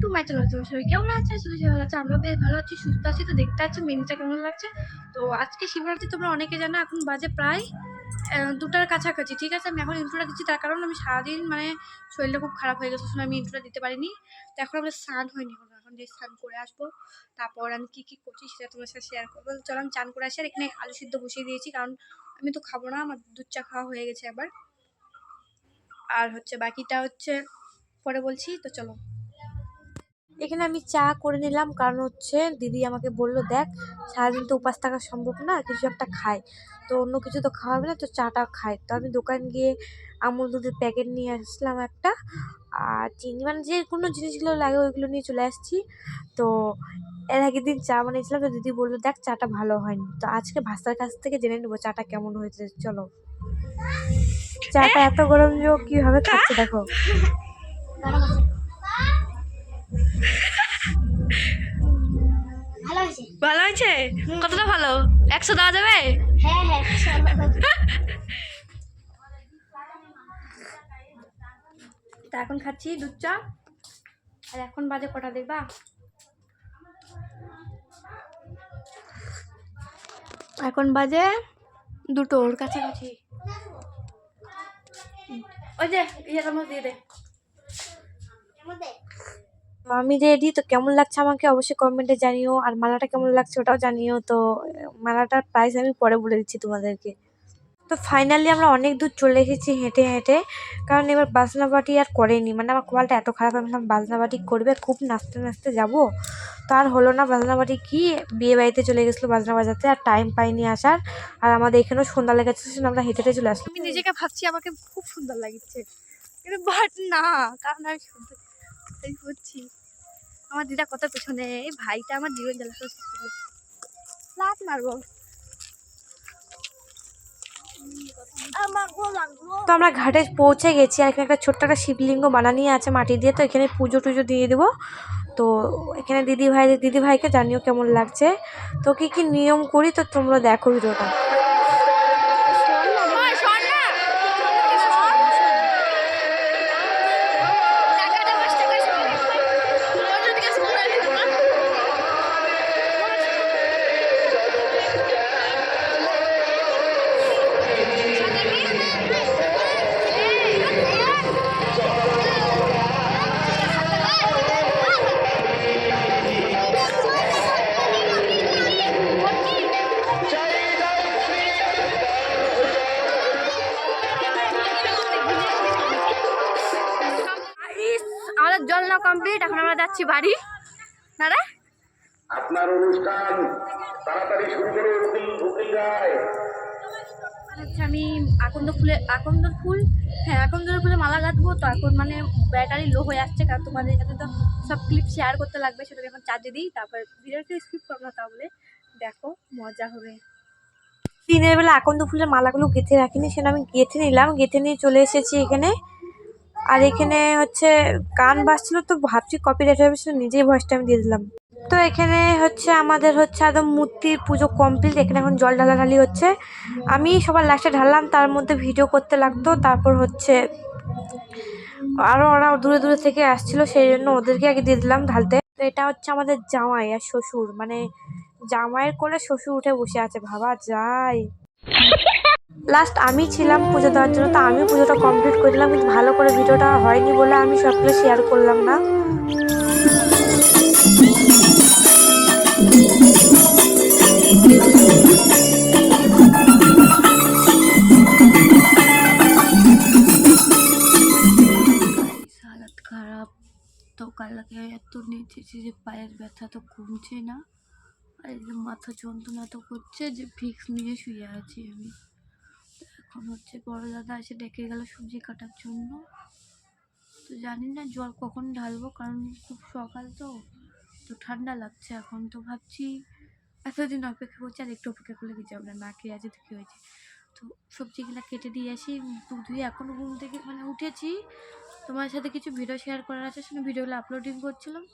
চলো তো সবাই কেমন আছে? সবাই ভালো আছে আমরা বেশ ভালো আছি, সুস্থ আছি, তো দেখতে পাচ্ছ মেনুটা কেমন লাগছে। তো আজকে শিবরাত্রি তোমরা অনেকে জানো, এখন বাজে প্রায় দুটার কাছাকাছি, ঠিক আছে? আমি এখন ইন্ট্রোটা দিচ্ছি, তার কারণ আমি সারাদিন মানে শরীরটা খুব খারাপ হয়ে গেছে, সময় আমি ইন্ট্রোটা দিতে পারিনি। তো এখন আমরা স্নান হয়নি হলো এখন যে স্নান করে আসব, তারপর আমি কী কী করছি সেটা তোমার সাথে শেয়ার করব। চলো আমি চান করে আসি, আর এখানে আলু সিদ্ধ বসিয়ে দিয়েছি, কারণ আমি তো খাব না, আমার দুধ চা খাওয়া হয়ে গেছে একবার আর হচ্ছে বাকিটা হচ্ছে, পরে বলছি, তো চলো। এখানে আমি চা করে নিলাম। কারণ হচ্ছে দিদি আমাকে বলল, দেখ, সারাদিন তো উপাস থাকা সম্ভব না, কিছু একটা খাই। তো অন্য কিছু তো খাওয়া হবে না, তো চাটা খাই। তো আমি দোকান গিয়ে আমুল দুধের প্যাকেট নিয়ে আসলাম একটা। আর চিনি মানে যে কোনো জিনিসগুলো লাগে ওইগুলো নিয়ে চলে আসছি। তো এর আগের দিন চা বানিয়েছিলাম, তো দিদি বলল, দেখ, চাটা ভালো হয়নি। তো আজকে ভাস্তার কাছ থেকে জেনে নেব চাটা কেমন হয়েছে। চলো। চাটা এত গরম যে কীভাবে খাচ্ছে, দেখো। ভালো হয়েছে? কতটা ভালো? একশো দেওয়া যাবে? হ্যাঁ হ্যাঁ তা এখন খাচ্ছি দুধ চা। আর এখন বাজে কটা দেখবা? এখন বাজে দুটো দুটোর কাছাকাছি। ওই যে ইয়ে দিয়ে দে। আমি রেডি তো কেমন লাগছে আমাকে অবশ্যই কমেন্টে জানিও। আর মালাটা কেমন লাগছে ওটাও জানিও। তো মালাটার প্রাইস আমি পরে বলে দিচ্ছি তোমাদেরকে। তো ফাইনালি আমরা অনেক দূর চলে এসেছি হেঁটে হেঁটে। কারণ এবার বাজনা বাটি আর করেনি। মানে আমার কপালটা এত খারাপ, আমি ভাবলাম বাজনা বাটি করবে, খুব নাচতে নাচতে যাব। তো আর হলো না বাজনা বাটি কি? বিয়ে বাড়িতে চলে গেছিল বাজনা বাজাতে, আর টাইম পাইনি আসার। আর আমাদের এখানেও সন্ধ্যা লেগেছে আমরা হেঁটে হেঁটে চলে আসলাম। আমি নিজেকে ভাবছি আমাকে খুব সুন্দর লাগছে। কিন্তু বাট না, কারণ আমি এই করছি। আমার দিদা কত পেছনে এই ভাইটা আমার জীবন জ্বালা লাত মারবো। তো আমরা ঘাটে পৌঁছে গেছি, আর এখানে একটা ছোট্ট একটা শিবলিঙ্গ বানানিয়ে আছে মাটি দিয়ে, তো এখানে পুজো টুজো দিয়ে দেবো। তো এখানে দিদি ভাই, দিদি ভাইকে জানিও কেমন লাগছে। তো কি কি নিয়ম করি, তো তোমরা দেখো ভিডিওটা। না কমপ্লিট এখন আমরা যাচ্ছি বাড়ি। না রে? আপনার অনুষ্ঠান তাড়াতাড়ি শুরু করুন উকিল উকিল রায় আচ্ছা আমি আকন্দ ফুলে আকন্দ ফুল হ্যাঁ আকন্দ ফুলে মালা গাঁথবো তো এখন মানে ব্যাটারি লো হয়ে আসছে কারণ তোমাদের সাথে তো সব ক্লিপ শেয়ার করতে লাগবে সেটা এখন চার্জে দিই তারপর ভিডিওটা স্কিপ করব না তাহলে। দেখো মজা হবে। দিনের বেলা আকন্দ ফুলের মালাগুলো গেঁথে রাখিনি সেটা আমি গেঁথে নিলাম গেঁথে নিয়ে চলে এসেছি এখানে। আর এখানে হচ্ছে গান বাজছিল তো ভাবছি কপি রাইট হবে নিজেই ভয়েসটা আমি দিয়ে দিলাম। তো এখানে হচ্ছে আমাদের হচ্ছে একদম মূর্তির পুজো কমপ্লিট এখানে এখন জল ঢালাঢালি হচ্ছে। আমি সবার লাস্টে ঢাললাম, তার মধ্যে ভিডিও করতে লাগতো, তারপর হচ্ছে আরও ওরা দূরে দূরে থেকে আসছিল, সেই জন্য ওদেরকে আগে দিয়ে দিলাম ঢালতে। তো এটা হচ্ছে আমাদের জামাই আর শ্বশুর মানে জামাইয়ের কোলে শ্বশুর উঠে বসে আছে, ভাবা যায়। লাস্ট আমি ছিলাম পুজো দেওয়ার জন্য, তো আমি পুজোটা কমপ্লিট করে দিলাম কিন্তু ভালো করে ভিডিওটা হয়নি বলে আমি সবগুলো শেয়ার করলাম না। খারাপ, তো কালকে এত নেচেছি যে পায়ের ব্যথা তো কমছে না। আর মাথা যন্ত্রণা তো করছে যে ভিক্স নিয়ে শুয়ে আছি আমি। এখন হচ্ছে বড় দাদা এসে ডেকে গেল সবজি কাটার জন্য। তো জানি না জল কখন ঢালবো, কারণ খুব সকাল তো তো ঠান্ডা লাগছে এখন তো ভাবছি এতদিন অপেক্ষা করছি আর একটু অপেক্ষা করলে কিছু হবে না না খেয়ে আছে তো কী হয়েছে তো সবজিগুলো কেটে দিয়ে আসি মুখ ধুয়ে এখনও ঘুম থেকে মানে উঠেছি। তোমার সাথে কিছু ভিডিও শেয়ার করার আছে শুনে ভিডিওগুলো আপলোডিং করছিলাম।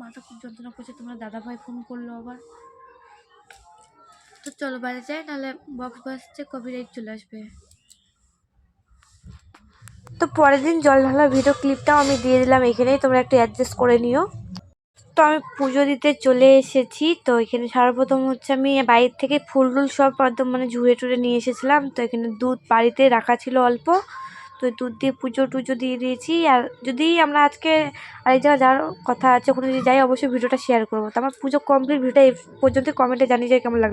মাথা খুব যন্ত্রণা করছে, তোমার দাদাভাই ফোন করল আবার। তো চলো বাইরে যাই, নাহলে বক্স বাজছে কপিরাইট চলে আসবে। তো পরের দিন জল ঢালার ভিডিও ক্লিপটাও আমি দিয়ে দিলাম এখানেই, তোমরা একটু অ্যাডজাস্ট করে নিও। তো আমি পুজো দিতে চলে এসেছি, তো এখানে সর্বপ্রথম হচ্ছে আমি বাইরে থেকে ফুল টুল সব একদম মানে ঝুড়ে টুড়ে নিয়ে এসেছিলাম, তো এখানে দুধ বাড়িতে রাখা ছিল অল্প, তো দুধ দিয়ে পুজো টুজো দিয়ে দিয়েছি। আর যদি আমরা আজকে আরেক জায়গায় যাওয়ার কথা আছে, ওখানে যদি যাই, অবশ্যই ভিডিওটা শেয়ার করব। তো আমার পুজো কমপ্লিট ভিডিওটা এই পর্যন্ত কমেন্টে জানিয়ে যায় কেমন লাগল।